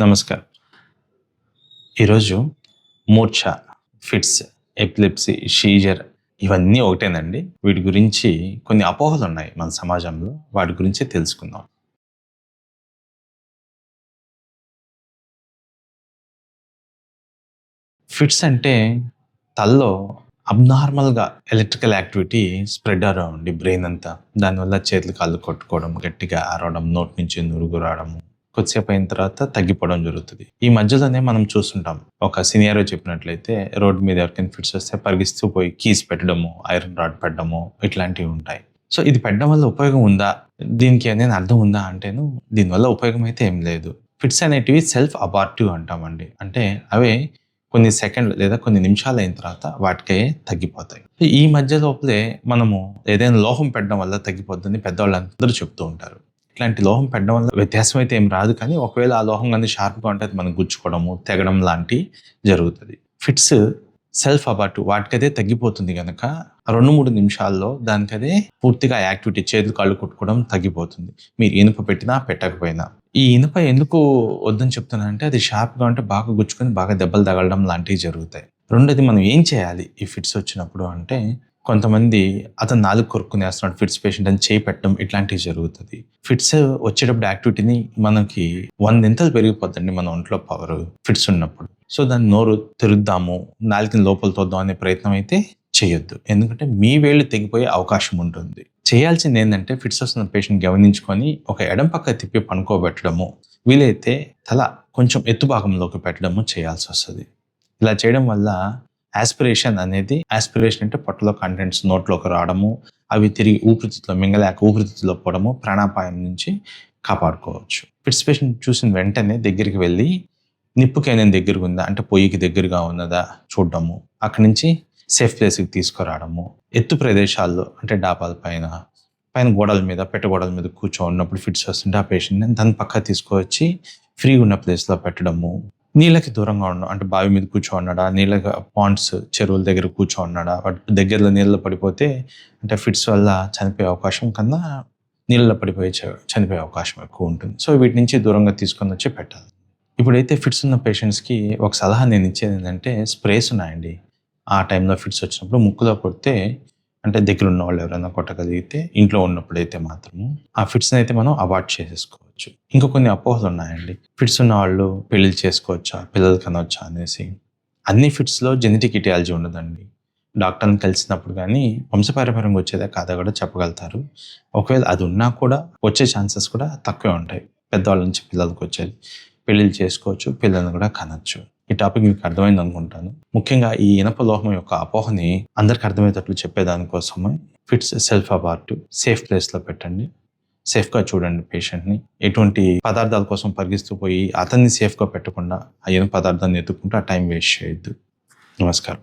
నమస్కారం. ఈరోజు మూర్ఛ ఫిట్స్ ఎపిలిప్సీ షీజర్ ఇవన్నీ ఒకటేనండి. వీటి గురించి కొన్ని అపోహలు ఉన్నాయి మన సమాజంలో. వాటి గురించి తెలుసుకుందాం. ఫిట్స్ అంటే తల్లో అబ్నార్మల్గా electrical activity spread around brain అంతా. దానివల్ల చేతులు కాళ్ళు కొట్టుకోవడం గట్టిగా అరవడం నోటి నుంచి నురుగు రావడము కొద్దిసేపు అయిన తర్వాత తగ్గిపోవడం జరుగుతుంది. ఈ మధ్యలోనే మనం చూస్తుంటాం. ఒక సీనియర్ చెప్పినట్లయితే రోడ్డు మీద ఎవరికైనా ఫిట్స్ వస్తే పరిగిస్తూ పోయి కీస్ పెట్టడము ఐరన్ రాడ్ పెట్టడము ఇట్లాంటివి ఉంటాయి. సో ఇది పెట్టడం వల్ల ఉపయోగం ఉందా? దీనికి ఏదైనా అర్థం ఉందా అంటేను దీనివల్ల ఉపయోగం అయితే ఏం లేదు. ఫిట్స్ అనేటివి సెల్ఫ్ అబార్టివ్ అంటామండి. అంటే అవి కొన్ని సెకండ్లు లేదా కొన్ని నిమిషాలు అయిన తర్వాత వాటికే తగ్గిపోతాయి. ఈ మధ్య లోపలే మనము ఏదైనా లోహం పెట్టడం వల్ల తగ్గిపోద్దని పెద్దవాళ్ళందరూ చెప్తూ ఉంటారు. ఇట్లాంటి లోహం పెట్టడం వల్ల వ్యత్యాసం అయితే ఏం రాదు కానీ ఒకవేళ ఆ లోహం కానీ షార్ప్గా ఉంటే అది మనం గుచ్చుకోవడము తెగడం లాంటి జరుగుతుంది. ఫిట్స్ సెల్ఫ్ అబాటు వాటికదే తగ్గిపోతుంది కనుక రెండు మూడు నిమిషాల్లో దానికదే పూర్తిగా యాక్టివిటీ చేతులు కాళ్ళు కొట్టుకోవడం తగ్గిపోతుంది. మీరు ఇనుప పెట్టినా పెట్టకపోయినా. ఈ ఇనుప ఎందుకు వద్దని చెప్తున్నా అంటే అది షార్ప్గా ఉంటే బాగా గుచ్చుకొని బాగా దెబ్బలు తగలడం లాంటివి జరుగుతాయి. రెండోది మనం ఏం చేయాలి ఈ ఫిట్స్ వచ్చినప్పుడు అంటే కొంతమంది అతను నాలుగు కొరుక్కునేస్తున్నాడు ఫిట్స్ పేషెంట్ అని చేయి పెట్టడం ఇట్లాంటివి జరుగుతుంది. ఫిట్స్ వచ్చేటప్పుడు యాక్టివిటీని మనకి వందింతలు పెరిగిపోద్దండి మన ఒంట్లో పవర్ ఫిట్స్ ఉన్నప్పుడు. సో దాన్ని నోరు తెరుద్దాము నాలుకని లోపల తోద్దాం అనే ప్రయత్నం అయితే చేయొద్దు. ఎందుకంటే మీ వేళ్ళు తెగిపోయే అవకాశం ఉంటుంది. చేయాల్సింది ఏంటంటే ఫిట్స్ వస్తున్న పేషెంట్ గమనించుకొని ఒక ఎడం పక్క తిప్పి పనుకోబెట్టడము. వీలైతే తల కొంచెం ఎత్తు భాగంలోకి పెట్టడము చేయాల్సి వస్తుంది. ఇలా చేయడం వల్ల ఆస్పిరేషన్ అనేది ఆస్పిరేషన్ అంటే పొట్టలో కంటెంట్స్ నోట్లోకి రావడము అవి తిరిగి ఊపిరితిత్తులో మింగలేక ఊపిరితిత్తులో పోవడము ప్రాణాపాయం నుంచి కాపాడుకోవచ్చు. ఫిట్స్ పేషెంట్ చూసిన వెంటనే దగ్గరికి వెళ్ళి నిప్పుకి దగ్గరగా ఉందా? అంటే పొయ్యికి దగ్గరగా ఉన్నదా? చూడడము. అక్కడి నుంచి సేఫ్ ప్లేస్కి తీసుకురావడము. ఎత్తు ప్రదేశాల్లో అంటే డాబాల పైన పైన గోడల మీద పెట్ట గోడల మీద కూర్చో ఉన్నప్పుడు ఫిట్స్ వస్తుంటే ఆ పేషెంట్ని దాని పక్క తీసుకువచ్చి ఫ్రీ ఉన్న ప్లేస్లో పెట్టడము. నీళ్ళకి దూరంగా ఉండడం అంటే బావి మీద కూర్చోన్నాడా నీళ్ళ పాండ్స్ చెరువుల దగ్గర కూర్చోన్నాడా దగ్గరలో నీళ్ళలో పడిపోతే అంటే ఫిట్స్ వల్ల చనిపోయే అవకాశం కన్నా నీళ్ళలో పడిపోయే చ- చనిపోయే అవకాశం ఎక్కువ ఉంటుంది. సో వీటి నుంచి దూరంగా తీసుకొని వచ్చి పెట్టాలి. ఇప్పుడైతే ఫిట్స్ ఉన్న పేషెంట్స్కి ఒక సలహా నేను ఇచ్చేది ఏంటంటే స్ప్రేస్ ఉన్నాయండి. ఆ టైంలో ఫిట్స్ వచ్చినప్పుడు ముక్కులో కొడితే అంటే దగ్గర ఉన్న వాళ్ళు ఎవరైనా కొట్టగలిగితే ఇంట్లో ఉన్నప్పుడైతే మాత్రము ఆ ఫిట్స్ని అయితే మనం అవాయిడ్ చేసేసుకోవచ్చు. ఇంకా కొన్ని అపోహలు ఉన్నాయండి. ఫిట్స్ ఉన్న వాళ్ళు పెళ్ళి చేసుకోవచ్చా పిల్లలు కనవచ్చా అనేసి. అన్ని ఫిట్స్లో జెనెటిక్ ఇటియాలజీ ఉండదండి. డాక్టర్ని కలిసినప్పుడు కానీ వంశపారంపర్యంగా వచ్చేదే కాదా కూడా చెప్పగలుగుతారు. ఒకవేళ అది ఉన్నా కూడా వచ్చే ఛాన్సెస్ కూడా తక్కువే ఉంటాయి. పెద్దవాళ్ళ నుంచి పిల్లలకు వచ్చేది. పెళ్ళిళ్ళు చేసుకోవచ్చు పిల్లల్ని కూడా కనొచ్చు. ఈ టాపిక్ మీకు అర్థమైంది అనుకుంటాను. ముఖ్యంగా ఈ ఇనప లోహం యొక్క అపోహని అందరికి అర్థమయ్యేటట్లు చెప్పేదానికోసమే ఫిట్స్ సెల్ఫ్ అబార్ట్ సేఫ్ ప్లేస్లో పెట్టండి. సేఫ్గా చూడండి పేషెంట్ని. ఎటువంటి పదార్థాల కోసం పరిగిస్తూ పోయి అతన్ని సేఫ్గా పెట్టకుండా ఆ ఇనుప పదార్థాన్ని ఎత్తుకుంటూ ఆ టైం వేస్ట్ చేయొద్దు. నమస్కారం.